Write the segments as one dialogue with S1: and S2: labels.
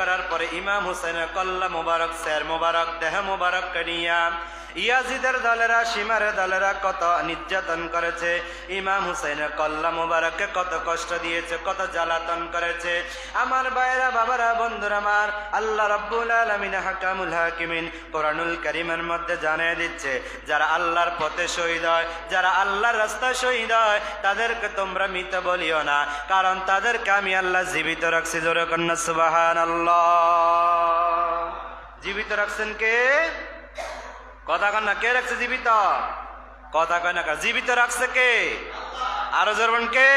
S1: করার পরে ইমাম হুসেনের কল্লা মোবারক স্যার মোবারক দেহ মোবারক করিয়া ইয়াজিদের দলেরা, সীমার দলেরা কত নির্যাতন করেছে। ইমাম হুসেনের কল্লা মোবারককে কত কষ্ট দিয়েছে, কত জ্বালাতন করেছে। আমার ভাইরা বাবারা, বন্ধুরা আমার, আল্লাহ রব্বুল আলমিন হাকামুল হাকিমিন কোরআনুল করিমের মধ্যে জানিয়ে দিচ্ছে, যারা আল্লাহর পথে শহীদ হয়, যারা আল্লাহর রাস্তায় শহীদ হয়, তাদেরকে তোমরা মৃত বলিও না, কারণ তাদেরকে আমি আল্লাহ জীবিত রাখছি। জোরে কন্যা সুবাহান আল্লাহ জীবিত রাখছেন কে? কথা কন না, কে রাখছে জীবিত? কথা কয় না জীবিত রাখছে কে? আরও জরবেন কে?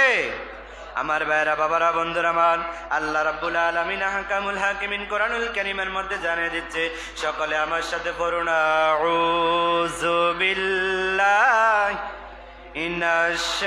S1: আমার ভাইরা বাবারা, বন্ধুরা আমার, আল্লাহ রাব্বুল আলামিন হাকামুল হাকিমিন কোরআনুল কারীমের মধ্যে জানিয়ে দিচ্ছে, সকলে আমার সাথে পড়ুন, আউযু বিল্লাহি ইনাশ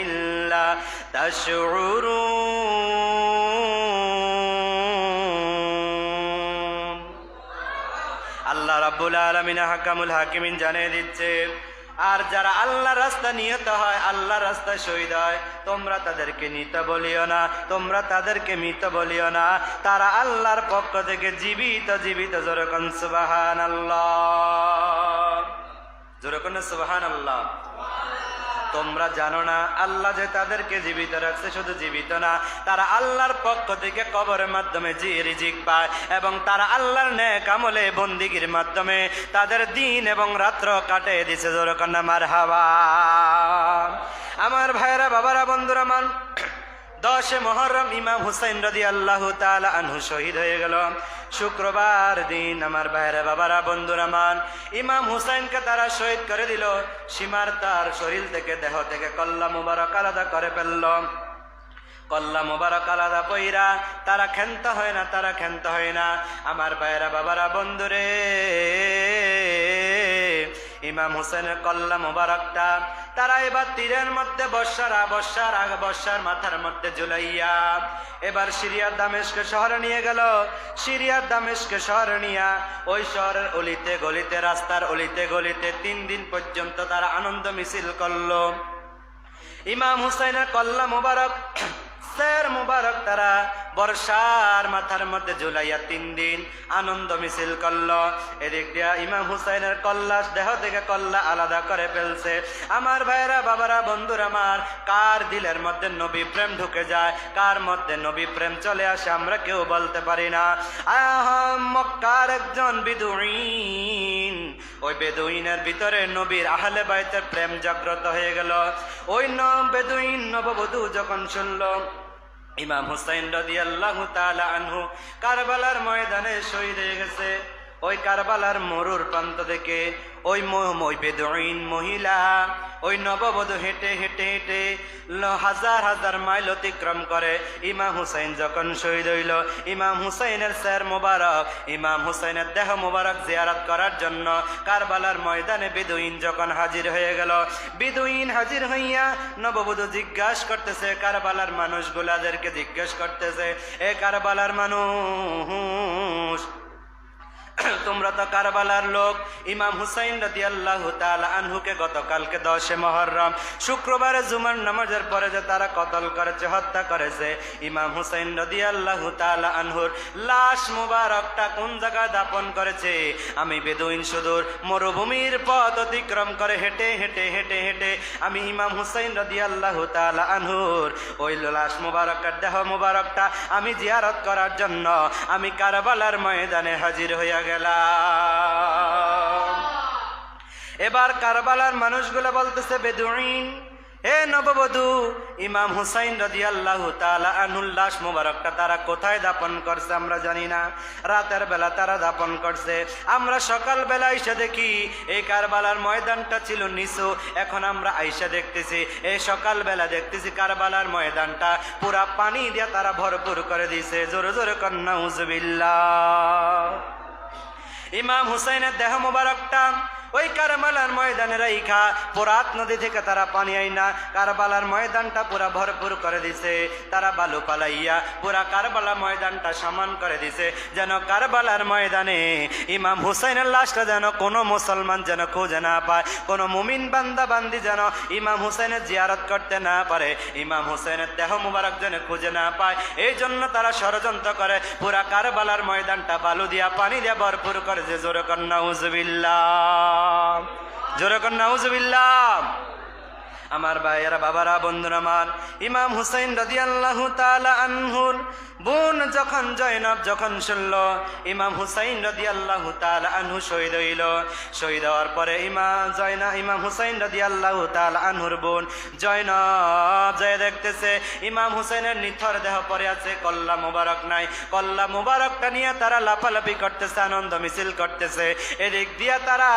S1: ولكن لا تشعرون আল্লাহ রাব্বুল আলামিন হাকামুল হাকিমিন জানিয়ে দিচ্ছে আর যারা আল্লাহ রাস্তা নিয়ত হয় আল্লাহ রাস্তা শহীদ হয় তোমরা তাদেরকে নিত বলিও না তোমরা তাদেরকে মৃত বলিও না তারা আল্লাহর পক্ষ থেকে জীবিত জীবিত জোরকন সুবাহান আল্লাহ জোরকন সুবাহান আল্লাহ তোমরা জানো না, আল্লাহ যে তাদেরকে জীবিত রাখছে শুধু জীবিত না, তারা আল্লাহর পক্ষ থেকে কবরের মাধ্যমে জি রিজিক পায় এবং তারা আল্লাহর নেক আমলে বন্দিগির মাধ্যমে তাদের দিন এবং রাত্র কাটে দিছে। জোরকন্যা মার হাওয়া আমার ভাইরা বাবারা, বন্ধুরা মান দশে মহরম ইমাম হুসাইন রদি আল্লাহ তালা আনহু শহীদ হয়ে গেল। শুক্রবার দিন আমার ভাইরা বাবারা, বন্ধুরা মান। ইমাম হুসাইনকে তারা শহীদ করে দিল। সীমার তার শরীর থেকে, দেহ থেকে কল্লা মুবারক আলাদা করে ফেলল। কল্লা মোবারক আলাদা পইরা তারা ক্ষান্ত হয় না, তারা ক্ষান্ত হয় না। আমার ভাইরা বাবারা, বন্ধুরে। ইমাম হোসেনের কল্লা মোবারকটা, তারা এবার তীরের মধ্যে বর্ষার বর্ষার আগ বর্ষার মাথার মধ্যে জুলাইয়া এবার সিরিয়ার দামেশকে শহরে নিয়ে গেল। সিরিয়ার দামেশকে শহরে নিয়া ওই শহরের অলিতে গলিতে, রাস্তার অলিতে গলিতে তিন দিন পর্যন্ত তারা আনন্দ মিছিল করল। ইমাম হুসাইনের কল্লা মুবারক, স্যার মুবারক তারা বর্ষার মাথার মধ্যে জুলাইয়া তিন দিন আনন্দ মিছিল করল। এদিক দিয়া ইমাম হুসাইনের কল্লাস, দেহ থেকে কল্লা আলাদা করে ফেলছে। আমার ভাইরা বাবারা, বন্ধুরা আমার, কার দিলের মধ্যে নবী প্রেম ঢুকে যায়, কার মধ্যে নবী প্রেম চলে আসে আমরা কেউ বলতে পারি না। মক্কার একজন বিদুইন, ওই বেদুইনের ভিতরে নবীর আহলে বাইতের প্রেম জাগ্রত হয়ে গেল। ওই ন বেদুইন নববধূ যখন শুনল ইমাম হুসাইন রদি আল্লাহ আনহু কারবালার ময়দানে শহীদ হয়ে গেছে। ওই কারবালার মরুর প্রান্ত থেকে ওই মহিলা ওই নববধূ হেঁটে হেঁটে হেঁটে হাজার হাজার মাইল অতিক্রম করে। ইমাম হুসাইন যখন শহীদ হইল, ইমাম হুসাইনের স্যার মোবারক, ইমাম হুসাইনের দেহ মোবারক জিয়ারত করার জন্য কারবালার ময়দানে বেদুইন যখন হাজির হয়ে গেল, বেদুইন হাজির হইয়া নববধূ জিজ্ঞাসা করতেছে, কারবালার মানুষগুলাদেরকে জিজ্ঞেস করতেছে, এ কারবালার মানুষ তোমরা তো কারবালার লোক। ইমাম হুসাইন রাদি আল্লাহ আনহুকে গতকালকে দশে মহরম, শুক্রবারে জুমার নামাজের পরে যে তারা কতল করেছে, হত্যা করেছে, ইমাম হুসাইন রদি আল্লাহ আনহুর লাশ মুবারকটা কোন জায়গায় দাপন করেছে? আমি বেদুইন সুদূর মরুভূমির পথ অতিক্রম করে হেঁটে হেঁটে হেঁটে হেঁটে আমি ইমাম হুসাইন রদি আল্লাহ আনহুর ওই লাশ মুবারকের দেহ মুবারকটা আমি জিয়ারত করার জন্য আমি কারবালার ময়দানে হাজির হইয়া গেলাম। এবার কারবালার মানুষগুলো বলতেছে, বেদুইন, এ নববধু, ইমাম হুসাইন রদি আল্লাহ আনুল লাশ মুবারকটা তারা কোথায় দাপন করছে আমরা জানি না। রাতের বেলা তারা দাপন করছে। আমরা সকাল বেলা এসে দেখি, এই কারবালার ময়দানটা ছিল নিচু। এখন আমরা আইসা দেখতেছি, এই সকাল বেলা দেখতেছি কারবালার ময়দানটা পুরা পানি দিয়ে তারা ভরপুর করে দিছে জোরে জোরে কন্যা উজবিল্লা ইমাম হুসাইনের দেহ মুবারকটা ওই কারবালার ময়দানে রাইখা পোরাত নদী থেকে তারা পানি আইনা, কারবালার ময়দানটা পুরা ভরপুর করে দিছে। তারা বালু পালাইয়া পুরা কারবালা ময়দানটা সমান করে দিছে। যেন কারবালার ময়দানে ইমাম হুসাইনের লাশটা যেন কোনো মুসলমান যেন খুঁজে না পায়, কোনো মুমিন বান্দা বান্দি যেন ইমাম হুসাইনের জিয়ারত করতে না পারে, ইমাম হুসাইনের দেহ মুবারক যেন খুঁজে না পায়। এই জন্য তারা ষড়যন্ত্র করে পুরা কারবালার ময়দানটা বালু দিয়া, পানি দিয়া ভরপুর করে যে জোরে কন্যা উজবিল্লা জোরে কন্যা উজবিল্লা আমার ভাইয়েরা বাবারা বন্ধুরা আমার ইমাম হুসাইন রদি তালা আনহুর বোন যখন জয়নব, যখন শুনল, ইমাম হুসাইন রদি আল্লাহ তাল আনহু শহীদ হইল। শহীদ হওয়ার পরে ইমাম জয়না, ইমাম হুসাইন রদি আল্লাহ তাল আনহুর বোন জয়নব জয় দেখতেছে, ইমাম হুসাইনের নিথর দেহ পরে আছে, কল্লা মুবারক নাই। কল্লা মুবারকটা নিয়ে তারা লাফালাফি করতেছে, আনন্দ মিছিল করতেছে। এদিক দিয়া তারা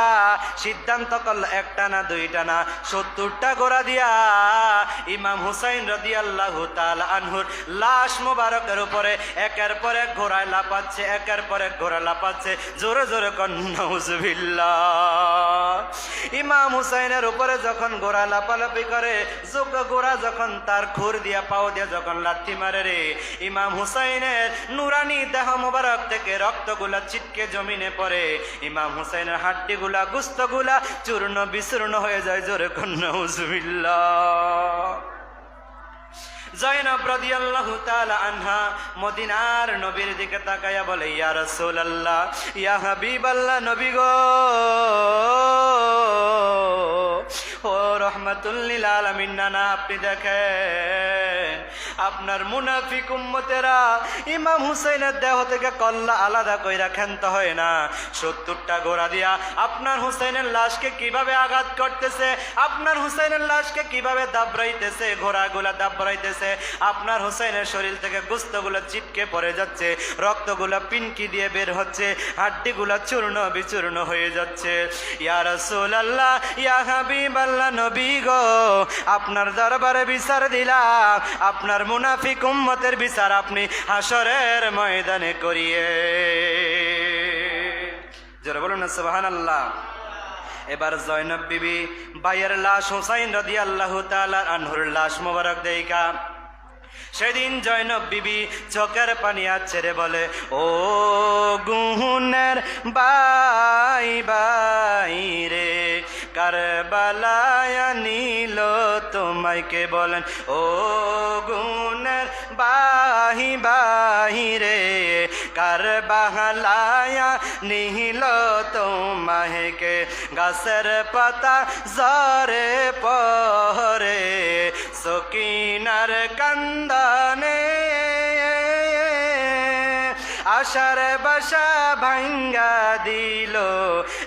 S1: সিদ্ধান্ত করল, একটা না দুইটা না, সত্তরটা গোড়া দিয়া ইমাম হুসাইন রদি আল্লাহ তাল আনহুর লাশ মুবারকের উপরে একের পরে ঘোড়ায় লাপাচ্ছে একের পরে ঘোড়া লাপাচ্ছে জোরে জোরে কন্যা ইমাম হুসাইনের উপরে যখন ঘোড়া লাপালাপি করে, যোগ্য ঘোড়া যখন তার খুর দিয়া পাও দিয়া যখন লাথি মারে রে, ইমাম হুসাইনের নুরানি দেহ মুবারক থেকে রক্তগুলা ছিটকে জমিনে পড়ে। ইমাম হুসাইনের হাড্ডিগুলা, গুস্তগুলা চূর্ণ বিচূর্ণ হয়ে যায়, জোরে কন্যা হুজবিল্লা জয়নব রাদিয়াল্লাহু তাআলা আনহা মদিনার নবীর দিকে তাকায়া বলে, ইয়া রাসূলুল্লাহ, ইয়া হাবিবাল্লাহ, নবী গো। ও রহমাতুল্লিল আলামিন নানা, আপনি দেখেন, আপনার মুনাফিক উম্মতেরা ইমাম হুসাইনের দেহ থেকে কল্লা আলাদা কইরা ক্ষান্ত হয় না। সত্তরটা গোড়া দিয়া আপনার হুসাইনের লাশকে কীভাবে আঘাত করতেছে, আপনার হুসাইনের লাশকে কীভাবে দাবড়াইতেছে, ঘোড়াগুলা দাবড়াইতেছে, আপনার হুসাইনের শরীর থেকে গুস্তগুলো চিটকে পড়ে যাচ্ছে, রক্তগুলা পিনকি দিয়ে বের হচ্ছে, হাড্ডিগুলা চূর্ণ বিচূর্ণ হয়ে যাচ্ছে। ইয়া রাসূলুল্লাহ, ইয়া হাবিবাল্লাহ নবী গো, আপনার দরবারে বিচার দিলাম। আপনার মুনাফিক উম্মতের বিচার আপনি হাসরের ময়দানে করিয়ে। জোরে বলুন না, সুবহানাল্লাহ। এবার জয়নব বিবি বাইয়ের লাশ হুসাইন রদি আল্লাহ আনহুর লাশ মোবারক দেইকা সেদিন জয়নব বিবি চোখের পানি ছেড়ে বলে, ও গুহুনের বাই বাই রে। কারবালায় নিল তোমায় কে বলেন? ও গুনের বাহি বাহি রে, কারবালায়া নিহিল তোমাকে গাছের পাতা জরে পরে সকিনার কান্দানে আশার বাসা ভাঙ্গা দিল,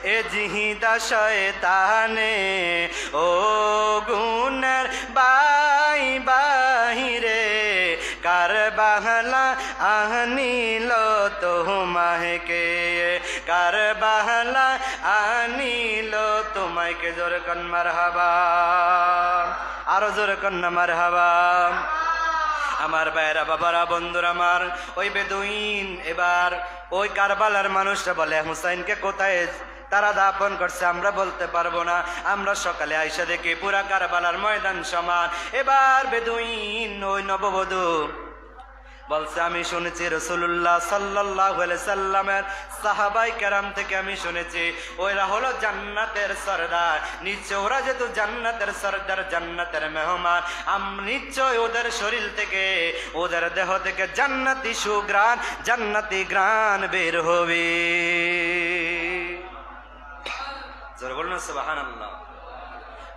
S1: এ জিহিদা শয়তানে। ও গুণের বাই বাহিরে, কার বাহলা আনিল তোমাকে কার বাহলা আনিল তোমাকে জোর কন মার হাবা আরও জোর কন্যা মার হাবা আমার ভাইয়েরা, বাবারা, বন্ধুরা আমার, ওই বেদুইন এবার ওই কারবালার মানুষরা বলে, হুসাইনকে কোথায় তারা দাপন করছে আমরা বলতে পারব না। আমরা সকালে আইসা দেখি পুরা কারবালার ময়দান সমান। এবার বেদুইন, ওই নববধূ বলছে, আমি শুনেছি রসুল্লাহ সাল্লাহ সাল্লামের সাহাবাই কেরাম থেকে আমি শুনেছি, ওরা হলো জান্নাতের সর্দার, নিশ্চয় ওরা যেহেতু জান্নাতের সর্দার, জান্নাতের মেহমান, আম নিশ্চয় ওদের শরীর থেকে, ওদের দেহ থেকে জান্নাতি সুগ্রাণ জান্নাতি গ্রাণ বের হবে।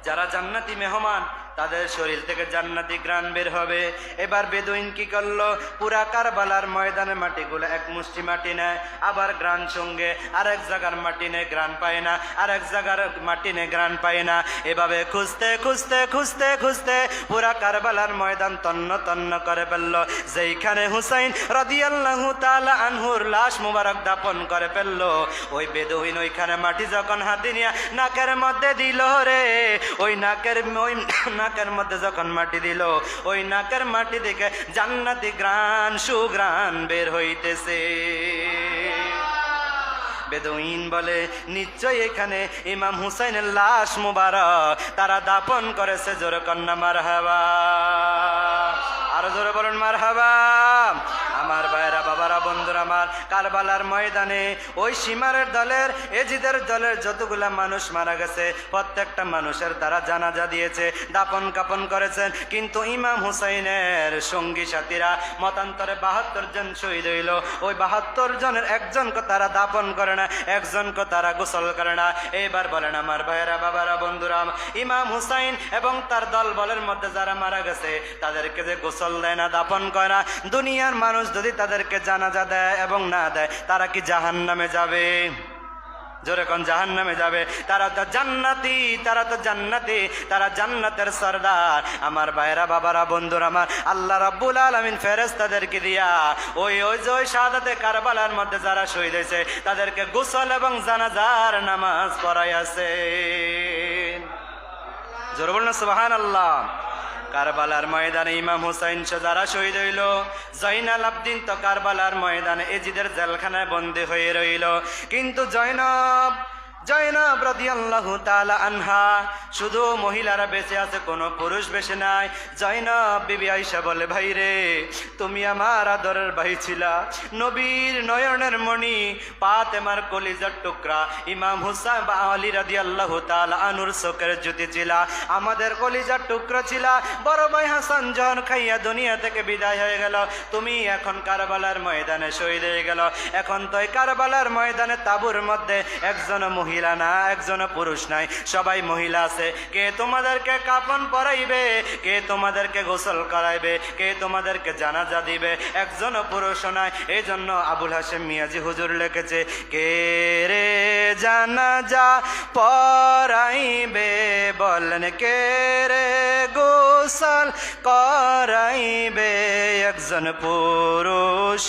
S1: যারা জান্নাতি মেহমান তাদের শরীর থেকে জান্নাতি গ্রান বের হবে। এবার বেদুইন কি করল? পুরা কারবালার ময়দানের মাটিগুলো এক মুষ্টি মাটি নেয়, আবার গ্রান সঙ্গে আরেক জায়গার মাটি নেয় গ্রান পায় না, আরেক জায়গার মাটি নেয় গ্রান পায় না। এভাবে খুঁজতে খুঁজতে খুঁজতে খুঁজতে পুরা কারবালার ময়দান তন্ন তন্ন করে ফেলল। যেইখানে হুসাইন রাদিয়াল্লাহু তাআলা আনহুর লাশ মুবারক দাপন করে ফেলল, ওই বেদুইন ওইখানে মাটি যখন হাতে নিয়ে নাকের মধ্যে দিল রে, ওই নাকের ওই নাকের মধ্যে যখন মাটি দিল, ওই নাকের মাটি দেখে জান্নাতি গ্রান সুগ্রান বের হইতেছে। বেদুইন বলে নিশ্চয় এখানে ইমাম হুসাইনের লাশ মুবারক। তারা দাপন করেছে, জোরে কন্যা মার হাবা আরও জোরে বলুন মার হাবা আমার ভাইরা বাবারা বন্ধুরা আমার কারবালার ময়দানে, ওই সীমারের দলের, এজিদের দলের যতগুলা মানুষ মারা গেছে, প্রত্যেকটা মানুষের তারা জানাজা দিয়েছে, দাপন কাপন করেছেন। কিন্তু ইমাম হুসাইনের সঙ্গী সাথীরা মতান্তরে বাহাত্তর জন শহীদ হইল। ওই বাহাত্তর জনের একজনকে তারা দাপন করে না, একজনকে তারা গোসল করে না। এইবার বলেন আমার ভাইয়েরা, বাবারা, বন্ধুরা, ইমাম হুসাইন এবং তার দল বলের মধ্যে যারা মারা গেছে, তাদেরকে যে গোসল দেয় না, দাপন করে না, দুনিয়ার মানুষ যদি তাদেরকে জানাজা দেয় এবং না দেয়, তারা কি জাহান নামে যাবে? জোরে কোন জাহান নামে যাবে? তারা তো জান্নাতি, তারা তো জান্নাতি, তারা জান্নাতের সর্দার। আমার ভাইরা বাবারা, বন্ধুরা আমার, আল্লাহ রাব্বুল আলামিন ফেরেশতাদেরকে দিয়া ওই ওই যে ওই শাহাদাতে কারবালার মধ্যে যারা শহীদ হয়েছে, তাদেরকে গোসল এবং জানাজার নামাজ পড়াই আছে জোরে বলুন সুবহান আল্লাহ কারবালার ময়দানে ইমাম হুসাইন যারা শহীদ হইল। জয়নাল আবদিন তো কারবালার ময়দানে এজিদের জেলখানায় বন্দী হয়ে রইল। কিন্তু জৈনব জৈনব রাদিয়াল্লাহু তাআলা আনহা, শুধু মহিলারা বেঁচে আছে, কোনো পুরুষ বেঁচে নাই। জৈনব বিবি আয়েশা বলে, ভাই রে, তুমি আমার আদরের ভাই ছিলা। নবীর নয়নের মণি পাতেমার কলিজার টুকরা, ইমাম হুসাইন বা আলী রাদিয়াল্লাহু তাআলা আনুর চোখের জ্যোতি ছিলা। আমাদের কলিজার টুকরা ছিলা। বড় ভাই হাসান যখন খাইয়া দুনিয়া থেকে বিদায় হয়ে গেল, তুমি এখন কারবালার ময়দানে শহীদ হয়ে গেল। এখন তো কারবালার ময়দানে তাবুর মধ্যে একজন মহিলা না, একজন পুরুষ নাই, সবাই মহিলা আছে। কে তোমাদেরকে কাপন পরাইবে, কে তোমাদেরকে গোসল করাইবে, কে তোমাদেরকে জানাজা দিবে, একজন পুরুষ নাই এই জন্য আবুল হাসেম মিয়াজি হুজুর লিখেছে, কে রে জানাজা পরাইবে বলেন, কে রে গোসল করাইবে একজন পুরুষ।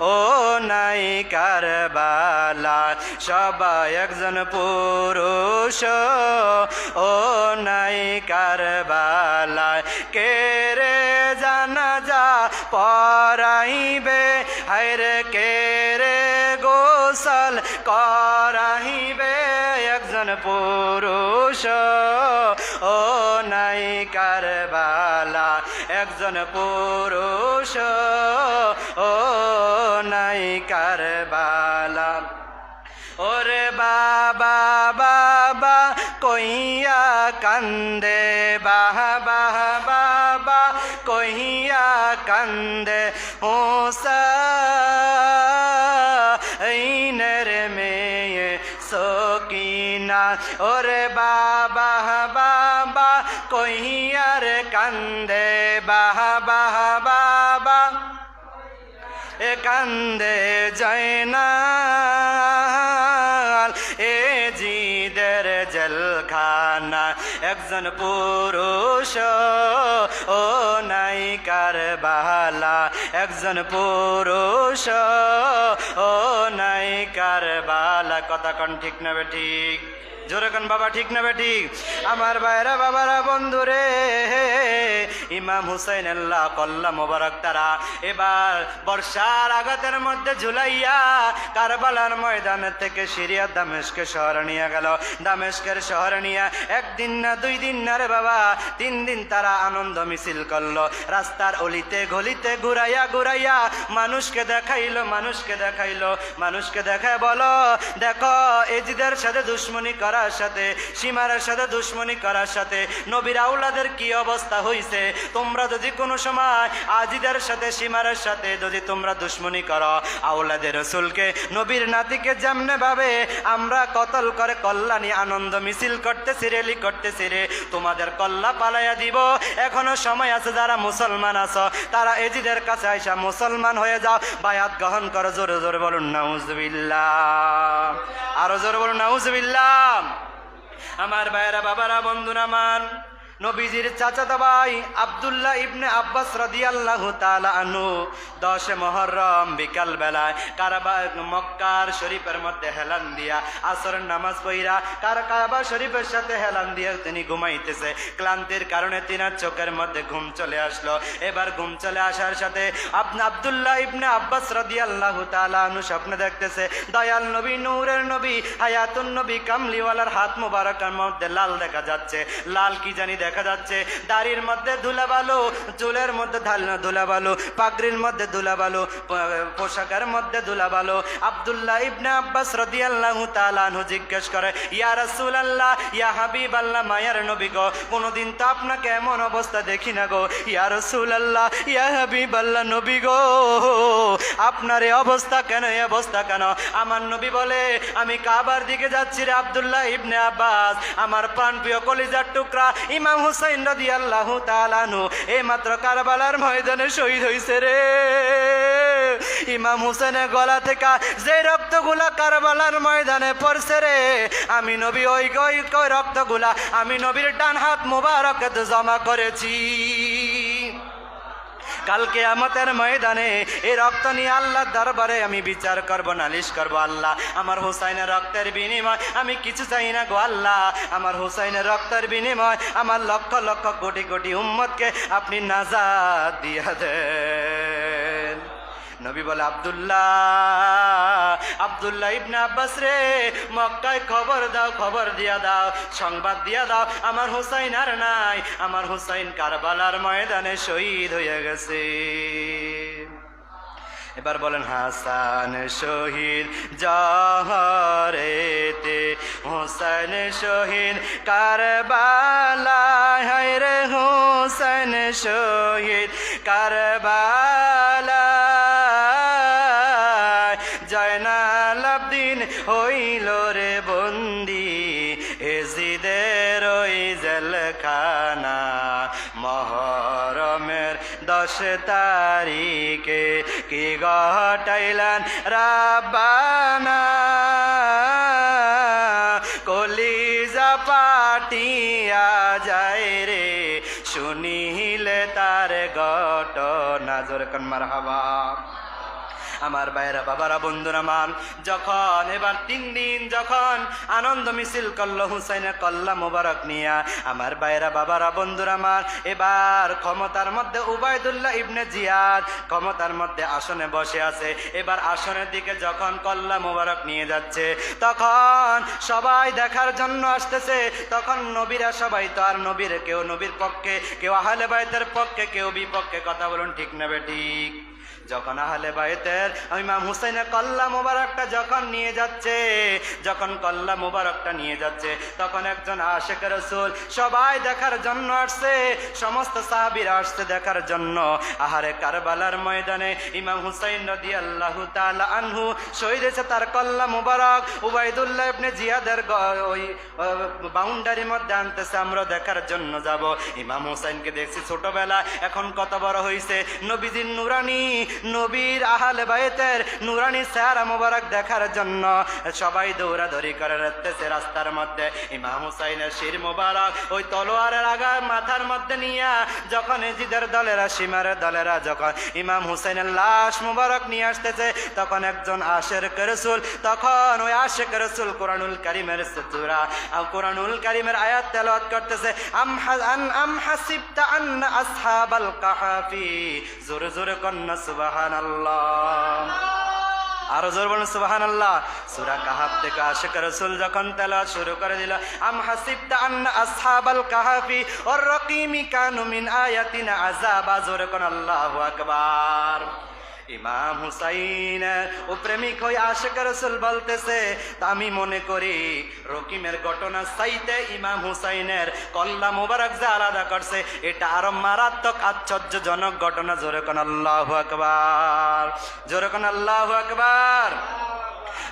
S1: ও নাই কারবালা সবাই একজন পুরুষ। ও নাই কারবালা কে রে জানা যা পরাইবে হায়রে কে রে গোসল করাইবে একজন পুরুষ? ও একজন পুরুষ, ও নাই কারবালা। ওরে বাবা বাবা, কইয়া কান্দে বাবা বাবা, কইয়া কান্দে মেয়ে সকিনা। ওরে বাবা বাবা, কইয়ার কান্দে কান্দে যায় না। এ জিদের জেলখানা, একজন পুরুষ ও নাই কারবালা। একজন পুরুষ ও নাই কারবালা। কথা কন ঠিক না বে কন, বাবা, ঠিক না বে ঠিক আমার বাইরা বাবারা, বন্ধুরে, ইমাম হুসাইন আল্লাহ কল্লা মোবারক তারা এবার বর্ষার আঘাতের মধ্যে ঝুলাইয়া কারবালার ময়দান থেকে সিরিয়া দামেশকে শহরে নিয়ে গেল। দামেশকের শহরে নিয়ে একদিন না দুই দিন না রে বাবা, তিন দিন তারা আনন্দ মিছিল করল। রাস্তার অলিতে গলিতে ঘুরাইয়া ঘুরাইয়া মানুষকে দেখাইলো মানুষকে দেখাইলো, মানুষকে দেখায় বলো, দেখো, এজিদের সাথে দুশ্মনী করা করার সাথে, সীমারের সাথে, দুশ্মনী করার সাথে, নবীর আউলাদের কি অবস্থা হইছে? তোমরা যদি কোনো সময় আজিদের সাথে, সীমারের সাথে যদি তোমরা দুশ্মনী করো, আউলাদের রসুলকে, নবীর নাতিকে যেমনে ভাবে, আমরা কতল করে কল্যাণী, আনন্দ, মিছিল করতেছি, রেলি করতেছি রে, তোমাদের কল্লা পালাইয়া দিব। এখনও সময় আছে যারা মুসলমান আছো, তারা এজিদের কাছে আইসা মুসলমান হয়ে যাও। বায়াত গ্রহণ করো, জোরে জোরে বলুন, নাউজবিল্লাহ। আরও জোরে বলুন, নাউজবিল্লাহ। আমার ভাইয়েরা বাবারা বন্ধুরা মান নবীজির চাচাতো ভাই আব্দুল্লাহ ইবনে আব্বাস রাদিয়াল্লাহু তাআলা আনহু দশে মহরম বিকাল বেলায় কারবা মক্কার শরীফের মধ্যে হেলান দিয়া আসরের নামাজ পইরা কার কাবা শরীফের সাথে হেলান দিয়া তিনি ঘুমাইতেছে। ক্লান্তির কারণে তিনার চোখের মধ্যে ঘুম চলে আসলো। এবার ঘুম চলে আসার সাথে আপনি আব্দুল্লাহ ইবনে আব্বাস রাদিয়াল্লাহু তাআলা আনহু স্বপ্ন দেখতেছে, দয়াল নবী, নূরের নবী, হায়াতুন নবী, কামলিওয়ালার হাত মোবারকের মধ্যে লাল দেখা যাচ্ছে। লাল কি জানি দেখা যাচ্ছে। দাড়ির মধ্যে ধুলা বালু চুলের মধ্যে ধাল- ধুলা বালু পাগড়ির মধ্যে ধুলা বালু প- পোশাকের মধ্যে ধুলা বালু আব্দুল্লাহ ইবনে আব্বাস রাদিয়াল্লাহু আনহু জিজ্ঞেস করে, ইয়া রাসূলুল্লাহ, ইয়া হাবিবাল্লাহ, মায়ার নবী গো, কোনোদিন তো আপনাকে এমন অবস্থা দেখি না গো। ইয়া আল্লাহ ইয়া হাবিবাল্লাহ নবী গো, আপনার এ অবস্থা কেন এই অবস্থা কেন? আমার নবী বলে, আমি কাবার দিকে যাচ্ছি রে আব্দুল্লাহ ইবনে আব্বাস। আমার প্রাণ প্রিয় কলিজার টুকরা ইমাম হুসাইন রাজি আল্লাহ তালানু এই মাত্র কারবালার ময়দানে শহীদ হইছে রে। ইমাম হুসেনের গলা থেকে যে রক্তগুলা কারবালার ময়দানে পড়ছে রে, আমি নবী ওই ওই কয় রক্তগুলা আমি নবীর ডান হাত মুবারকে জমা করেছি। কালকে আমাদের ময়দানে এই রক্ত নিয়ে আল্লাহ দরবারে আমি বিচার করব, নালিশ করব, আল্লাহ। আমার হুসাইনের রক্তের বিনিময় আমি কিছু চাই না গো আল্লাহ। আমার হুসাইনের রক্তের বিনিময় আমার লক্ষ লক্ষ কোটি কোটি উম্মতকে আপনি নাজাদ দিয়া দেন। নবী বলে, আব্দুল্লাহ আব্দুল্লাহ ইবনে আব্বাস রে, মক্কায় খবর দাও, খবর দিয়া দাও, সংবাদ দিয়া দাও, আমার হুসাইন আর নাই, আমার হুসাইন কারবালার ময়দানে শহীদ হয়ে গেছে। এবার বলেন, হাসান শহীদ জহরেতে হোসেন শহীদ কারবালা হায় রে হোসেন শহীদ কারবালা তারিখে কি ঘটাইলেন রাবানা কলিজা পাটিয়া যায় রে, শুনিলে তার ঘটনা। নাজর কন মার হাবা আমার বাইরা বাবারা, বন্ধুরা মান যখন এবার তিন দিন যখন আনন্দ মিছিল করল, হুসাইনের কল্লা মোবারক নিয়া, আমার বাইরা বাবারা, বন্ধুরা মান এবার ক্ষমতার মধ্যে উবায়দুল্লাহ ইবনে জিয়াদ ক্ষমতার মধ্যে আসনে বসে আছে। এবার আসনের দিকে যখন কল্লা মোবারক নিয়ে যাচ্ছে, তখন সবাই দেখার জন্য আসতেছে। তখন নবীরা সবাই তো আর নবীর কেউ নবীর পক্ষে, কেউ আহলে বাইতের পক্ষে, কেউ বিপক্ষে কথা বলুন ঠিক নেবে ঠিক? যখন আহলে বাইতের ইমাম হুসাইনের কল্লা মোবারকটা যখন নিয়ে যাচ্ছে, যখন কল্লা মোবারকটা নিয়ে যাচ্ছে, তখন একজন আশেখ রসুল সবাই দেখার জন্য আসছে, সমস্ত সাহাবির আসছে দেখার জন্য। আহারে কারবালার ময়দানে ইমাম হুসাইন রদি আল্লাহ আনহু শহীদ হয়েছে তার কল্লা মোবারক। উবাইদুল্লাহ ইবনে জিয়াদের ওই বাউন্ডারির মধ্যে আনতেছে, আমরা দেখার জন্য যাব। ইমাম হুসাইনকে দেখছি ছোটবেলা এখন কত বড় হয়েছে নবীজির নুরানি নবীর আহালে বাইতের নুরানি চেহারা মোবারক দেখার জন্য সবাই দৌড়াদৌড়ি করে রাখতেছে রাস্তার মধ্যে। ইমাম হুসাইনের শির মোবারক ওই তলোয়ারের আগা মাথার মধ্যে নিয়ে যখন এজিদের দলেরা সীমারের দলেরা যখন ইমাম হুসাইনের লাশ মোবারক নিয়ে আসতেছে, তখন একজন আশের রসুল, তখন ওই আশেক রসুল কোরআনুল কারিমের সুরা কোরআনুল কারিমের আয়াত তেলাওয়াত করতেছে, আম আন, আম হাসিবতা আন্না আসহাবাল কাহাফি। জোরে জোরে কন্না সুবহানাল্লাহ। আরও জোর বলুন সুবাহান আল্লাহ সুরা কাহাব থেকে আশেক রসুল যখন তেলা শুরু করে দিল, আম হাসিবতা আন্না আসহাবাল কাহাফি ও রকিমি কানুমিন আয়াতিন আজাবা জোর কোন আল্লাহ আকবার। ইমাম হুসাইনের ও প্রেমিক হয়ে আশেখ রসুল বলতেছে, আমি মনে করি রকিমের ঘটনা সাইতে ইমাম হুসাইনের কল্লা মুবারক যে আলাদা করছে, এটা আরও মারাত্মক আশ্চর্যজনক ঘটনা। জোরে কোন আল্লাহ আকবার, জোরে কোন আল্লাহ আকবার।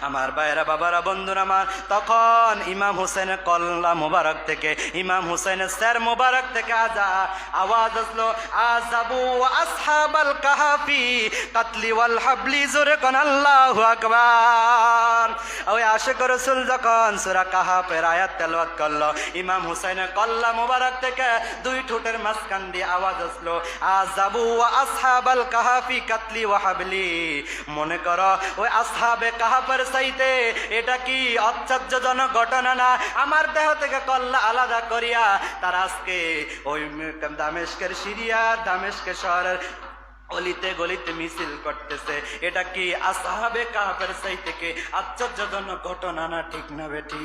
S1: আমার ভাইরা বাবারা, বন্ধুরা আমার, তখন ইমাম হুসেনের কল্লা মুবারক থেকে, ইমাম হুসেনের স্যার মুবারক থেকে আজা আওয়াজ আসলো আজাবু আসহাবাল কাহাফি কাতলি ওয়াল হাবলি জোরে কোন আল্লাহু আকবার। ওই আশিক রাসূল যখন সূরা কাহাফের আয়াত তেলাওয়াত করল, ইমাম হুসাইনের কল্লা মুবারক থেকে দুই ঠোঁটের মাঝখান দিয়ে আওয়াজ আসলো আজাবু আসহাবাল কাহাফি কাতলি ওয়া হাবলি। মনে করো, ওই আসহাবে এটা কি আশ্চর্যজনক ঘটনা না? আমার দেহ থেকে কল্লা আলাদা করিয়া তার আজকে ওই দামেশকের সিরিয়ার দামেশকের শহরের অলিতে গলিতে মিছিল করতেছে। এটা কি আসহাবে কাহাফের চাই থেকে আশ্চর্যজনক ঘটনা না? ঠিক না বেটি?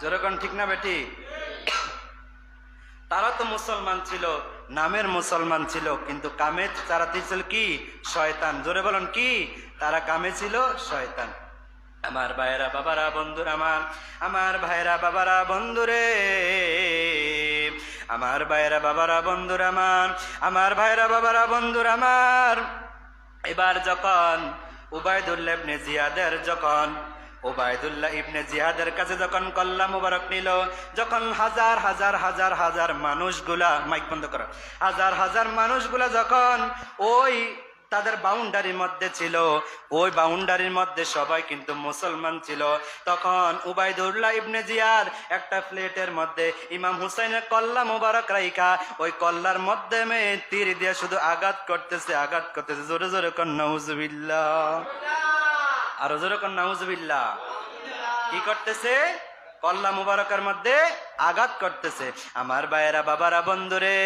S1: যেরকম ঠিক না বেটি? তারা তো মুসলমান ছিল, নামের মুসলমান ছিল, কিন্তু কামে তারা ছিল কি? শয়তান। জোরে বলুন কি? তারা কামে ছিল শয়তান। আমার ভাইরা বাবারা, বন্ধুর আমার আমার ভাইরা বাবারা, বন্ধুরে, আমার ভাইরা বাবারা, বন্ধুর আমার আমার ভাইরা বাবারা, বন্ধুর আমার। এবার যখন উবায়দুল্লাহ ইবনে জিয়াদের যখন ওবায়দুল্লাহ ইবনে জিয়াদের কাছে যখন কল্লা মুবারক নিল, যখন হাজার হাজার হাজার হাজার মানুষগুলা, মাইক বন্ধ করো, হাজার হাজার মানুষগুলা যখন ওই তাদের বাউন্ডারির মধ্যে ছিল, ওই বাউন্ডারির মধ্যে সবাই কিন্তু মুসলমান ছিল, তখন উবাইদুল্লাহ ইবনে জিয়াদ একটা প্লেটের মধ্যে ইমাম হুসাইনের কল্লা মুবারক রাইকা ওই কল্লার মধ্যে মে তীর দিয়ে শুধু আঘাত করতেছে আঘাত করতেছে, জোরে জোরে কর, নাউজুবিল্লাহ। আরও জোরে কর কি করতেছে? কল্লা মুবারকের মধ্যে আঘাত করতেছে। আমার ভাইয়েরা বাবারা বন্ধুরে।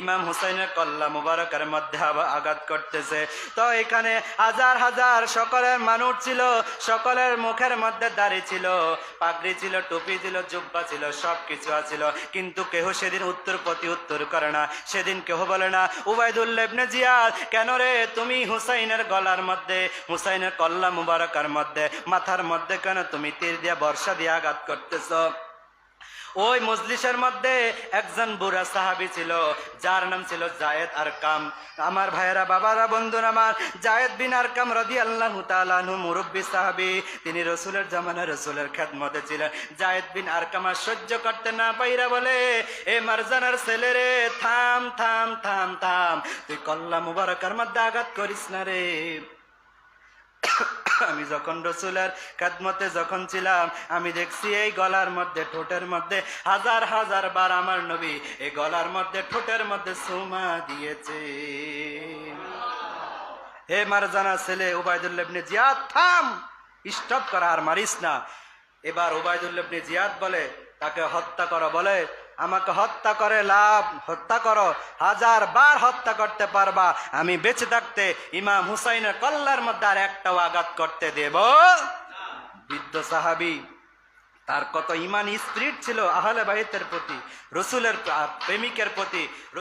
S1: ইমাম হুসাইনের কল্লা মুবারকের মধ্যে আবার আঘাত করতেছে। তো এখানে হাজার হাজার সকলের মানুষ ছিল, সকলের মুখের মধ্যে দাড়ি ছিল, পাগড়ি ছিল, টুপি ছিল, জুব্বা ছিল সব কিছু আছিল। কিন্তু কেহ সেদিন উত্তর প্রতি উত্তর করে না। সেদিন কেহ বলে না উবাইদুল্লাহ ইবনে জিয়াদ, কেন রে তুমি হুসাইনের গলার মধ্যে, হুসাইনের কল্লা মুবারকার মধ্যে, মাথার মধ্যে কেন তুমি তীর দিয়া, বর্ষা দিয়ে আঘাত করতেছ? ওই মজলিসের মধ্যে একজন বুড়া সাহাবি ছিল, যার নাম ছিল জায়েদ আরকাম। আমার ভাইয়েরা, বাবারা, বন্ধুর আমার, জায়েদ বিন আরকাম রদি আল্লাহ তালানহু মুরব্বী সাহাবি, তিনি রসুলের জামানা রসুলের খেদমতে ছিলেন। জায়েদ বিন আর সহ্য করতে না পাইরা বলে, এ মারজানার ছেলে রে, থাম থাম থাম থাম, তুই কল্লা মুবারকার মধ্যে আঘাত করিস না রে। আমি যখন রসুলের কাদমতে যখন ছিলাম, আমি দেখছি এই গলার মধ্যে, ঠোঁটের মধ্যে হাজার হাজার বার আমার নবী এই গলার মধ্যে, ঠোঁটের মধ্যে সুমা দিয়েছে। হে মারজানা ছেলে উবায়দুল্লাহ ইবনে জিয়াদ, থাম! স্টপ করা, আর মারিস না। এবার উবায়দুল্লাহ ইবনে জিয়াদ বলে, তাকে হত্যা করো বলে আমাকে হত্যা করে লাভ, হত্যা করো। হাজার বার হত্যা করতে পারবা। আমি বেঁচে থাকতে ইমাম হুসাইনের কল্লার মধ্যে আর একটাও আঘাত করতে দেব। বৃদ্ধ সাহাবি, তার কত ইমান স্ত্রীর ছিল, আহলে বাহিতের প্রতি, রসুলের প্রেমিকের প্রতি।